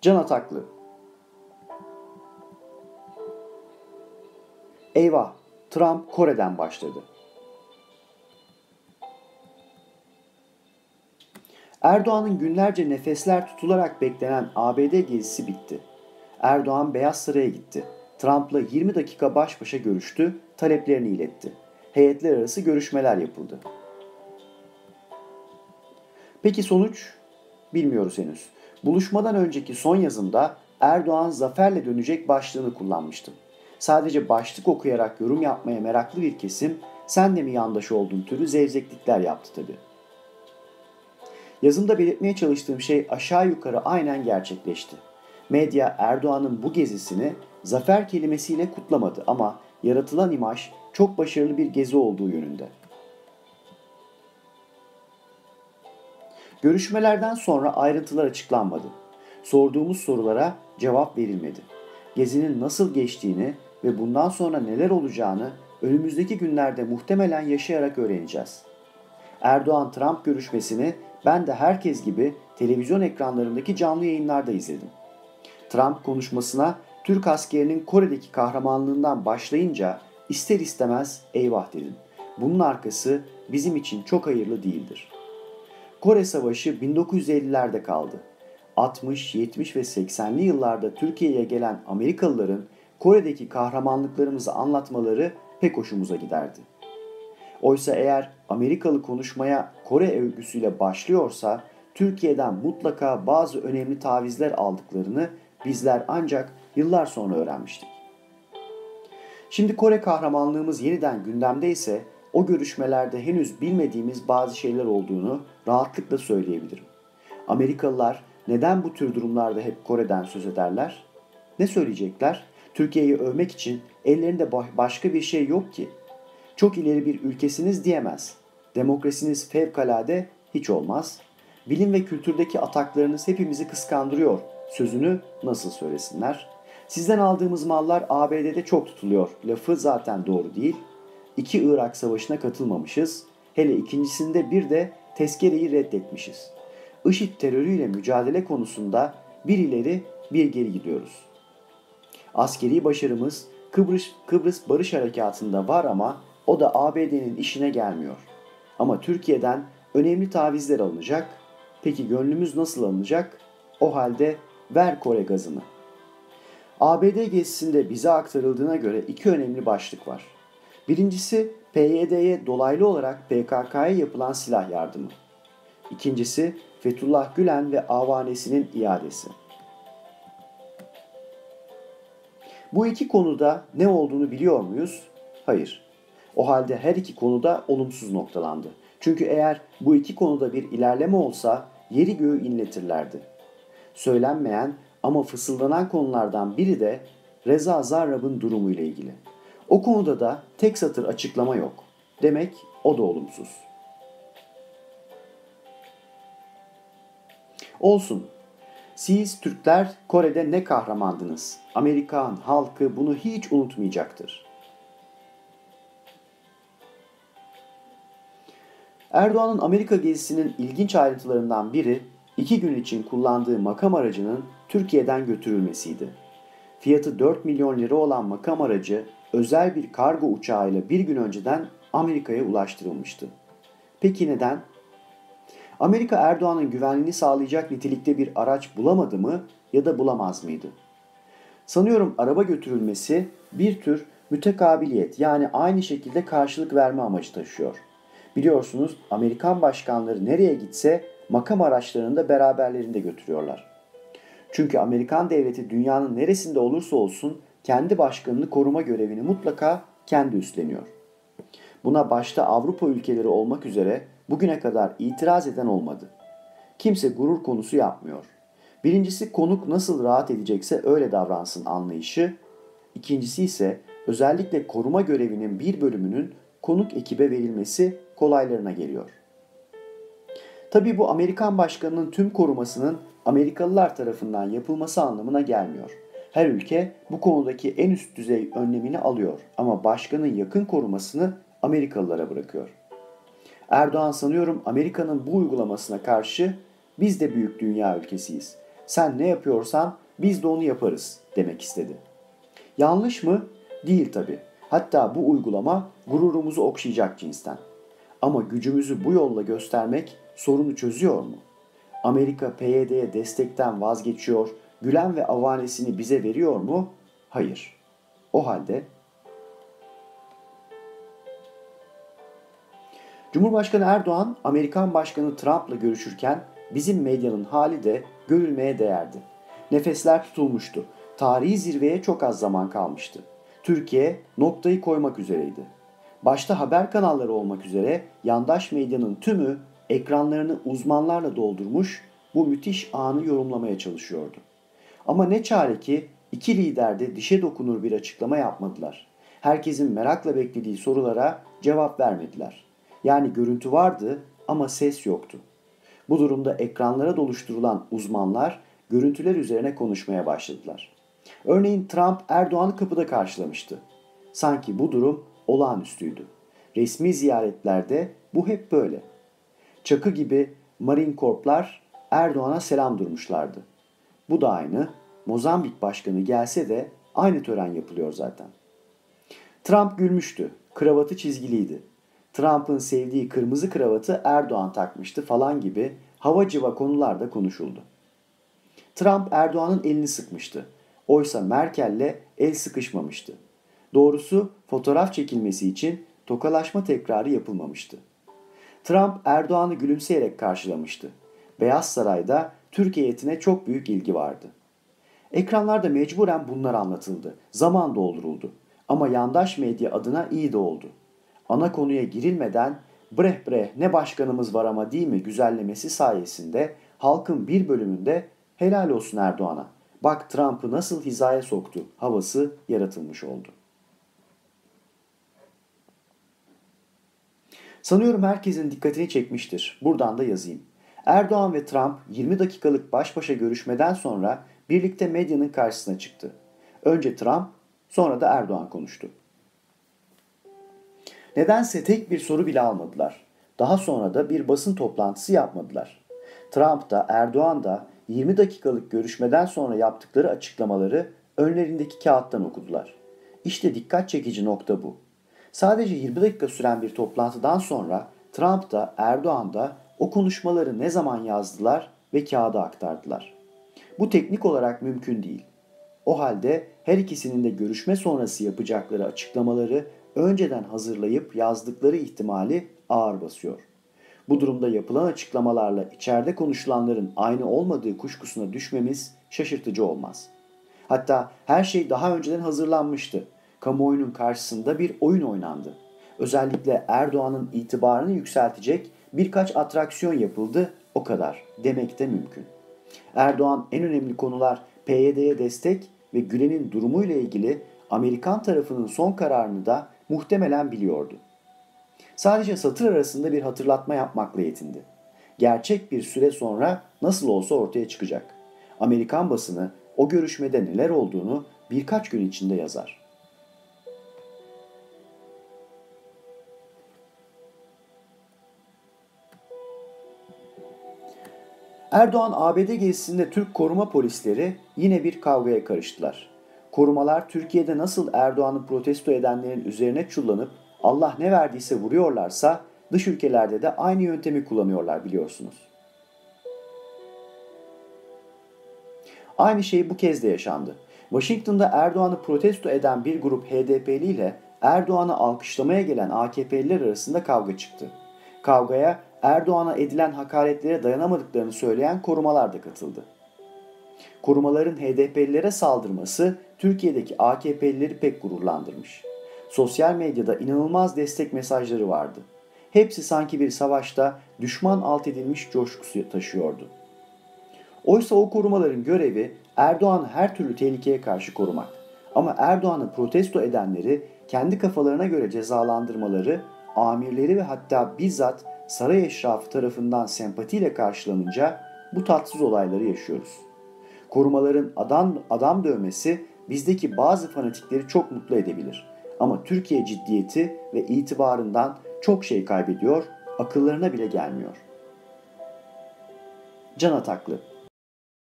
Can Ataklı Eyvah! Trump Kore'den başladı. Erdoğan'ın günlerce nefesler tutularak beklenen ABD gezisi bitti. Erdoğan Beyaz Saray'a gitti. Trump'la 20 dakika baş başa görüştü, taleplerini iletti. Heyetler arası görüşmeler yapıldı. Peki sonuç? Bilmiyoruz henüz. Buluşmadan önceki son yazımda Erdoğan zaferle dönecek başlığını kullanmıştım. Sadece başlık okuyarak yorum yapmaya meraklı bir kesim sen de mi yandaş oldun türü zevzeklikler yaptı tabi. Yazımda belirtmeye çalıştığım şey aşağı yukarı aynen gerçekleşti. Medya Erdoğan'ın bu gezisini zafer kelimesiyle kutlamadı ama yaratılan imaj çok başarılı bir gezi olduğu yönünde. Görüşmelerden sonra ayrıntılar açıklanmadı. Sorduğumuz sorulara cevap verilmedi. Gezinin nasıl geçtiğini ve bundan sonra neler olacağını önümüzdeki günlerde muhtemelen yaşayarak öğreneceğiz. Erdoğan-Trump görüşmesini ben de herkes gibi televizyon ekranlarındaki canlı yayınlarda izledim. Trump konuşmasına Türk askerinin Kore'deki kahramanlığından başlayınca ister istemez eyvah dedim. Bunun arkası bizim için çok hayırlı değildir. Kore Savaşı 1950'lerde kaldı. 60, 70 ve 80'li yıllarda Türkiye'ye gelen Amerikalıların Kore'deki kahramanlıklarımızı anlatmaları pek hoşumuza giderdi. Oysa eğer Amerikalı konuşmaya Kore övgüsüyle başlıyorsa Türkiye'den mutlaka bazı önemli tavizler aldıklarını bizler ancak yıllar sonra öğrenmiştik. Şimdi Kore kahramanlığımız yeniden gündemde ise o görüşmelerde henüz bilmediğimiz bazı şeyler olduğunu rahatlıkla söyleyebilirim. Amerikalılar neden bu tür durumlarda hep Kore'den söz ederler? Ne söyleyecekler? Türkiye'yi övmek için ellerinde başka bir şey yok ki. Çok ileri bir ülkesiniz diyemez. Demokrasiniz fevkalade hiç olmaz. Bilim ve kültürdeki ataklarınız hepimizi kıskandırıyor. Sözünü nasıl söylesinler? Sizden aldığımız mallar ABD'de çok tutuluyor. Lafı zaten doğru değil. İki Irak Savaşı'na katılmamışız. Hele ikincisinde bir de tezkereyi reddetmişiz. IŞİD terörüyle mücadele konusunda bir ileri bir geri gidiyoruz. Askeri başarımız Kıbrıs, Kıbrıs Barış Harekatı'nda var ama o da ABD'nin işine gelmiyor. Ama Türkiye'den önemli tavizler alınacak. Peki gönlümüz nasıl alınacak? O halde ver Kore gazını. ABD gezisinde bize aktarıldığına göre iki önemli başlık var. Birincisi PYD'ye dolaylı olarak PKK'ya yapılan silah yardımı. İkincisi Fethullah Gülen ve avanesinin iadesi. Bu iki konuda ne olduğunu biliyor muyuz? Hayır. O halde her iki konuda olumsuz noktalandı. Çünkü eğer bu iki konuda bir ilerleme olsa yeri göğü inletirlerdi. Söylenmeyen ama fısıldanan konulardan biri de Reza Zarrab'ın durumu ile ilgili. O konuda da tek satır açıklama yok. Demek o da olumsuz. Olsun. Siz Türkler Kore'de ne kahramandınız. Amerikan halkı bunu hiç unutmayacaktır. Erdoğan'ın Amerika gezisinin ilginç ayrıntılarından biri iki gün için kullandığı makam aracının Türkiye'den götürülmesiydi. Fiyatı 4 milyon lira olan makam aracı özel bir kargo uçağıyla bir gün önceden Amerika'ya ulaştırılmıştı. Peki neden? Amerika Erdoğan'ın güvenliğini sağlayacak nitelikte bir araç bulamadı mı ya da bulamaz mıydı? Sanıyorum araba götürülmesi bir tür mütekabiliyet yani aynı şekilde karşılık verme amacı taşıyor. Biliyorsunuz Amerikan başkanları nereye gitse makam araçlarını da beraberlerinde götürüyorlar. Çünkü Amerikan devleti dünyanın neresinde olursa olsun kendi başkanını koruma görevini mutlaka kendi üstleniyor. Buna başta Avrupa ülkeleri olmak üzere bugüne kadar itiraz eden olmadı. Kimse gurur konusu yapmıyor. Birincisi konuk nasıl rahat edecekse öyle davransın anlayışı. İkincisi ise özellikle koruma görevinin bir bölümünün konuk ekibe verilmesi kolaylarına geliyor. Tabii bu Amerikan başkanının tüm korumasının Amerikalılar tarafından yapılması anlamına gelmiyor. Her ülke bu konudaki en üst düzey önlemini alıyor ama başkanın yakın korumasını Amerikalılara bırakıyor. Erdoğan sanıyorum Amerika'nın bu uygulamasına karşı biz de büyük dünya ülkesiyiz. Sen ne yapıyorsan biz de onu yaparız demek istedi. Yanlış mı? Değil tabi. Hatta bu uygulama gururumuzu okşayacak cinsten. Ama gücümüzü bu yolla göstermek sorunu çözüyor mu? Amerika PYD'ye destekten vazgeçiyor, Gülen ve avanesini bize veriyor mu? Hayır. O halde Cumhurbaşkanı Erdoğan, Amerikan Başkanı Trump'la görüşürken bizim medyanın hali de görülmeye değerdi. Nefesler tutulmuştu. Tarihi zirveye çok az zaman kalmıştı. Türkiye noktayı koymak üzereydi. Başta haber kanalları olmak üzere yandaş medyanın tümü ekranlarını uzmanlarla doldurmuş bu müthiş anı yorumlamaya çalışıyordu. Ama ne çare ki iki lider de dişe dokunur bir açıklama yapmadılar. Herkesin merakla beklediği sorulara cevap vermediler. Yani görüntü vardı ama ses yoktu. Bu durumda ekranlara doluşturulan uzmanlar görüntüler üzerine konuşmaya başladılar. Örneğin Trump Erdoğan'ı kapıda karşılamıştı. Sanki bu durum olağanüstüydü. Resmi ziyaretlerde bu hep böyle. Çakı gibi Marine Corp'lar Erdoğan'a selam durmuşlardı. Bu da aynı. Mozambik başkanı gelse de aynı tören yapılıyor zaten. Trump gülmüştü. Kravatı çizgiliydi. Trump'ın sevdiği kırmızı kravatı Erdoğan takmıştı falan gibi hava civa konularda konuşuldu. Trump Erdoğan'ın elini sıkmıştı. Oysa Merkel'le el sıkışmamıştı. Doğrusu fotoğraf çekilmesi için tokalaşma tekrarı yapılmamıştı. Trump Erdoğan'ı gülümseyerek karşılamıştı. Beyaz Saray'da Türk heyetine çok büyük ilgi vardı. Ekranlarda mecburen bunlar anlatıldı. Zaman dolduruldu. Ama yandaş medya adına iyi de oldu. Ana konuya girilmeden breh breh ne başkanımız var ama değil mi güzellemesi sayesinde halkın bir bölümünde helal olsun Erdoğan'a. Bak Trump'ı nasıl hizaya soktu havası yaratılmış oldu. Sanıyorum herkesin dikkatini çekmiştir. Buradan da yazayım. Erdoğan ve Trump 20 dakikalık baş başa görüşmeden sonra birlikte medyanın karşısına çıktı. Önce Trump, sonra da Erdoğan konuştu. Nedense tek bir soru bile almadılar. Daha sonra da bir basın toplantısı yapmadılar. Trump da Erdoğan da 20 dakikalık görüşmeden sonra yaptıkları açıklamaları önlerindeki kağıttan okudular. İşte dikkat çekici nokta bu. Sadece 20 dakika süren bir toplantıdan sonra Trump da Erdoğan da o konuşmaları ne zaman yazdılar ve kağıda aktardılar. Bu teknik olarak mümkün değil. O halde her ikisinin de görüşme sonrası yapacakları açıklamaları önceden hazırlayıp yazdıkları ihtimali ağır basıyor. Bu durumda yapılan açıklamalarla içeride konuşulanların aynı olmadığı kuşkusuna düşmemiz şaşırtıcı olmaz. Hatta her şey daha önceden hazırlanmıştı. Kamuoyunun karşısında bir oyun oynandı. Özellikle Erdoğan'ın itibarını yükseltecek birkaç atraksiyon yapıldı o kadar demek de mümkün. Erdoğan en önemli konular PYD'ye destek ve Gülen'in durumuyla ilgili Amerikan tarafının son kararını da muhtemelen biliyordu. Sadece satır arasında bir hatırlatma yapmakla yetindi. Gerçek bir süre sonra nasıl olsa ortaya çıkacak. Amerikan basını o görüşmede neler olduğunu birkaç gün içinde yazar. Erdoğan ABD gezisinde Türk koruma polisleri yine bir kavgaya karıştılar. Korumalar Türkiye'de nasıl Erdoğan'ı protesto edenlerin üzerine çullanıp Allah ne verdiyse vuruyorlarsa dış ülkelerde de aynı yöntemi kullanıyorlar biliyorsunuz. Aynı şey bu kez de yaşandı. Washington'da Erdoğan'ı protesto eden bir grup HDP'li ile Erdoğan'ı alkışlamaya gelen AKP'liler arasında kavga çıktı. Kavgaya Erdoğan'a edilen hakaretlere dayanamadıklarını söyleyen korumalar da katıldı. Korumaların HDP'lilere saldırması Türkiye'deki AKP'lileri pek gururlandırmış. Sosyal medyada inanılmaz destek mesajları vardı. Hepsi sanki bir savaşta düşman alt edilmiş coşkusu taşıyordu. Oysa o korumaların görevi Erdoğan'ı her türlü tehlikeye karşı korumak. Ama Erdoğan'ı protesto edenleri kendi kafalarına göre cezalandırmaları, amirleri ve hatta bizzat saray eşrafı tarafından sempatiyle karşılanınca bu tatsız olayları yaşıyoruz. Korumaların adam, adam dövmesi bizdeki bazı fanatikleri çok mutlu edebilir. Ama Türkiye ciddiyeti ve itibarından çok şey kaybediyor, akıllarına bile gelmiyor. Can Ataklı